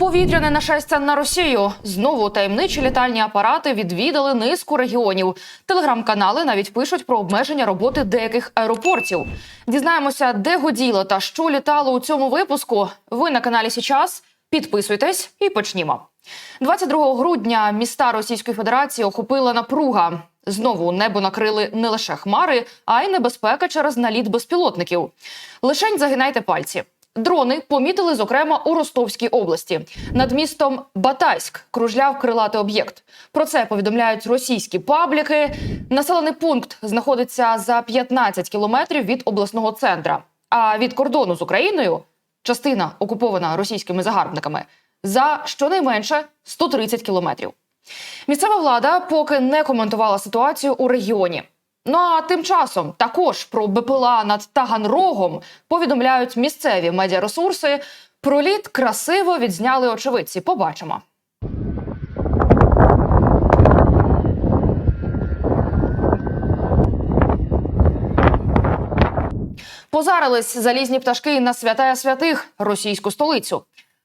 Повітряне нашестя на Росію знову таємничі літальні апарати відвідали низку регіонів. Телеграм-канали навіть пишуть про обмеження роботи деяких аеропортів. Дізнаємося, де годіло та що літало у цьому випуску. Ви на каналі Січас. Підписуйтесь і почнімо. 22 грудня міста Російської Федерації охопила напруга. Знову небо накрили не лише хмари, а й небезпека через наліт безпілотників. Лишень загинайте пальці. Дрони помітили, зокрема, у Ростовській області. Над містом Батайськ кружляв крилатий об'єкт. Про це повідомляють російські пабліки. Населений пункт знаходиться за 15 кілометрів від обласного центра. А від кордону з Україною частина окупована російськими загарбниками за щонайменше 130 кілометрів. Місцева влада поки не коментувала ситуацію у регіоні. Ну а тим часом також про БПЛА над Таганрогом повідомляють місцеві медіаресурси. Проліт красиво відзняли очевидці. Побачимо. Позарились залізні пташки на святая святих російську столицю.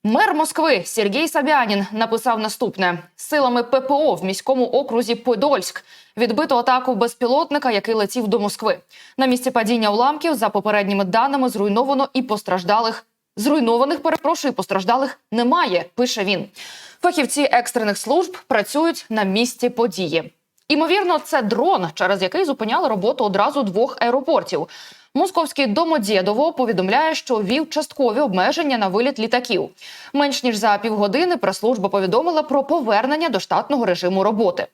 Мер Москви Сергій Сабянін написав наступне: силами ППО в міському окрузі Подольськ відбито атаку безпілотника, який летів до Москви. На місці падіння уламків, за попередніми даними, зруйновано і постраждалих. Зруйнованих перепрошую, постраждалих немає. Пише він. Фахівці екстрених служб працюють на місці події. Імовірно, це дрон, через який зупиняли роботу одразу двох аеропортів. Московський Домодєдово повідомляє, що вів часткові обмеження на виліт літаків. Менш ніж за півгодини прес-служба повідомила про повернення до штатного режиму роботи.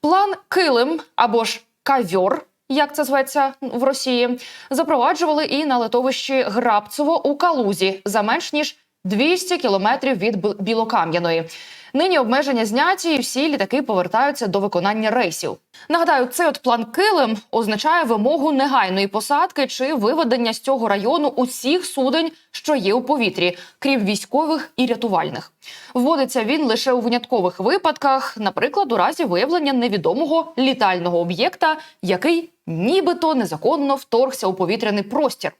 План Килим або ж кавьор, як це зветься в Росії, запроваджували і на литовищі Грабцево у Калузі за менш ніж 200 кілометрів від Білокам'яної. Нині обмеження зняті, і всі літаки повертаються до виконання рейсів. Нагадаю, цей от план Килим означає вимогу негайної посадки чи виведення з цього району усіх судень, що є у повітрі, крім військових і рятувальних. Вводиться він лише у виняткових випадках, наприклад, у разі виявлення невідомого літального об'єкта, який нібито незаконно вторгся у повітряний простір.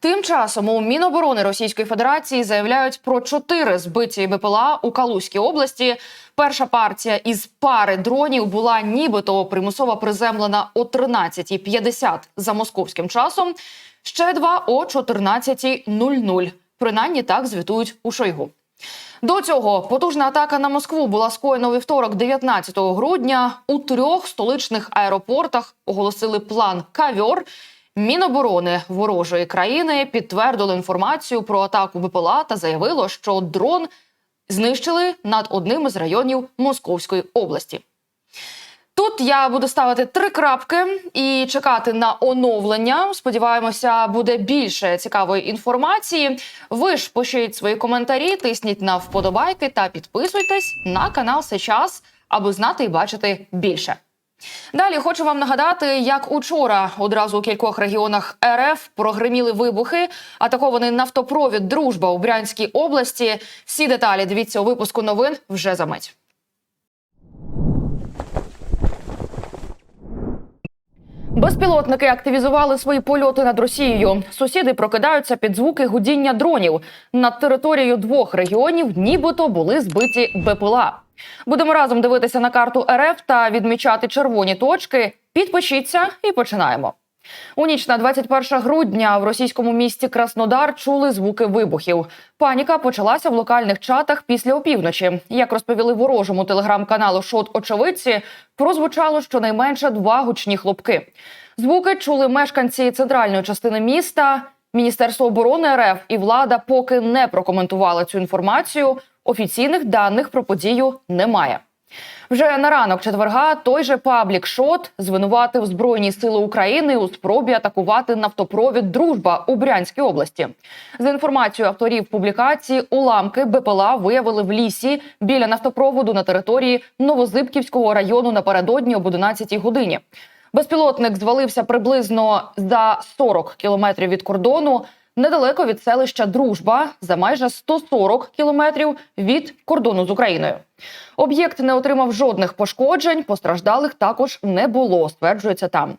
Тим часом у Міноборони Російської Федерації заявляють про чотири збиті БПЛА у Калузькій області. Перша партія із пари дронів була нібито примусово приземлена о 13.50 за московським часом. Ще два о 14.00. Принаймні так звітують у Шойгу. До цього потужна атака на Москву була скоєна у вівторок, 19 грудня. У трьох столичних аеропортах оголосили план Кавьор. Міноборони ворожої країни підтвердило інформацію про атаку БПЛА та заявило, що дрон знищили над одним із районів Московської області. Тут я буду ставити три крапки і чекати на оновлення. Сподіваємося, буде більше цікавої інформації. Ви ж пишіть свої коментарі, тисніть на вподобайки та підписуйтесь на канал Сейчас, аби знати і бачити більше. Далі хочу вам нагадати, як учора одразу у кількох регіонах РФ прогриміли вибухи, атакований нафтопровід Дружба у Брянській області. Всі деталі дивіться у випуску новин вже за мить. Безпілотники активізували свої польоти над Росією. Сусіди прокидаються під звуки гудіння дронів. Над територією двох регіонів нібито були збиті БПЛА. Будемо разом дивитися на карту РФ та відмічати червоні точки. Підпишіться і починаємо. У ніч на 21 грудня в російському місті Краснодар чули звуки вибухів. Паніка почалася в локальних чатах після опівночі. Як розповіли ворожому телеграм-каналу Шот Очевидці, прозвучало щонайменше два гучні хлопки. Звуки чули мешканці центральної частини міста. Міністерство оборони РФ і влада поки не прокоментували цю інформацію. Офіційних даних про подію немає. Вже на ранок четверга той же паблік Шот звинуватив Збройні сили України у спробі атакувати нафтопровід Дружба у Брянській області. За інформацією авторів публікації, уламки БПЛА виявили в лісі біля нафтопроводу на території Новозибківського району напередодні об 11 годині. Безпілотник звалився приблизно за 40 кілометрів від кордону. Недалеко від селища Дружба за майже 140 кілометрів від кордону з Україною. Об'єкт не отримав жодних пошкоджень, постраждалих також не було, стверджується там.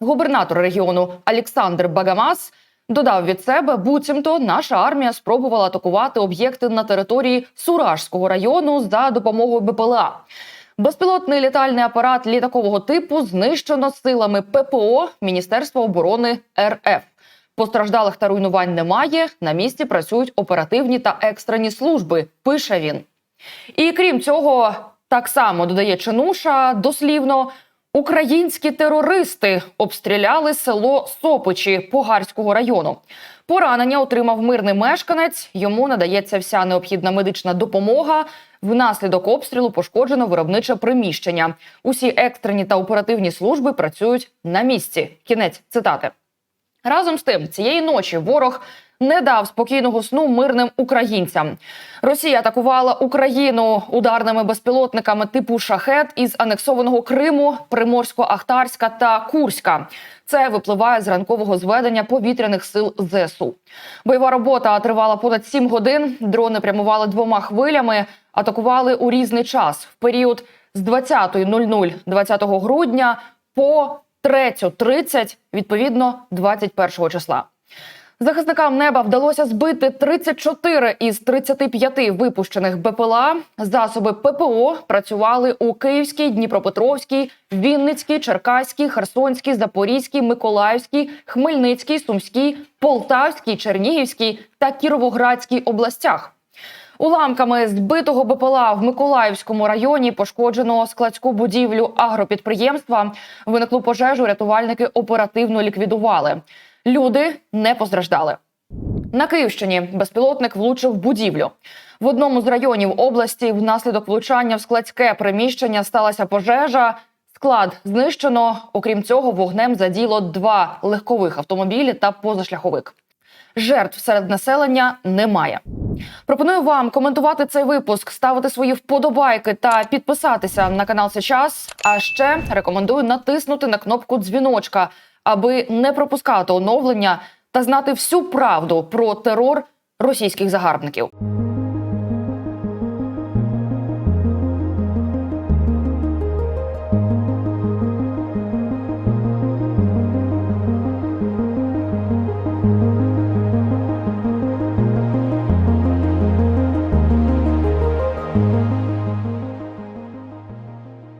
Губернатор регіону Олександр Багамас Додав від себе, буцімто наша армія спробувала атакувати об'єкти на території Суражського району за допомогою БПЛА. Безпілотний літальний апарат літакового типу знищено силами ППО Міністерства оборони РФ. Постраждалих та руйнувань немає. На місці працюють оперативні та екстрені служби. Пише він. І крім цього, так само додає Чинуша дослівно. Українські терористи обстріляли село Сопичі Погарського району. Поранення отримав мирний мешканець. Йому надається вся необхідна медична допомога. Внаслідок обстрілу пошкоджено виробниче приміщення. Усі екстрені та оперативні служби працюють на місці. Кінець цитати. Разом з тим, цієї ночі ворог не дав спокійного сну мирним українцям. Росія атакувала Україну ударними безпілотниками типу шахет із анексованого Криму, Приморсько-Ахтарська та Курська. Це випливає з ранкового зведення повітряних сил ЗСУ. Бойова робота тривала понад 7 годин. Дрони прямували двома хвилями, атакували у різний час в період з 20.00 20 грудня по 3.30, відповідно 21 числа. Захисникам неба вдалося збити 34 із 35 випущених БПЛА. Засоби ППО працювали у Київській, Дніпропетровській, Вінницькій, Черкаській, Херсонській, Запорізькій, Миколаївській, Хмельницькій, Сумській, Полтавській, Чернігівській та Кіровоградській областях. Уламками збитого БПЛА в Миколаївському районі пошкоджено складську будівлю агропідприємства. Виниклу пожежу рятувальники оперативно ліквідували. Люди не постраждали. На Київщині безпілотник влучив будівлю. В одному з районів області внаслідок влучання в складське приміщення сталася пожежа. Склад знищено. Окрім цього, вогнем заділо два легкових автомобілі та позашляховик. Жертв серед населення немає. Пропоную вам коментувати цей випуск, ставити свої вподобайки та підписатися на канал Сейчас. А ще рекомендую натиснути на кнопку дзвіночка, аби не пропускати оновлення та знати всю правду про терор російських загарбників.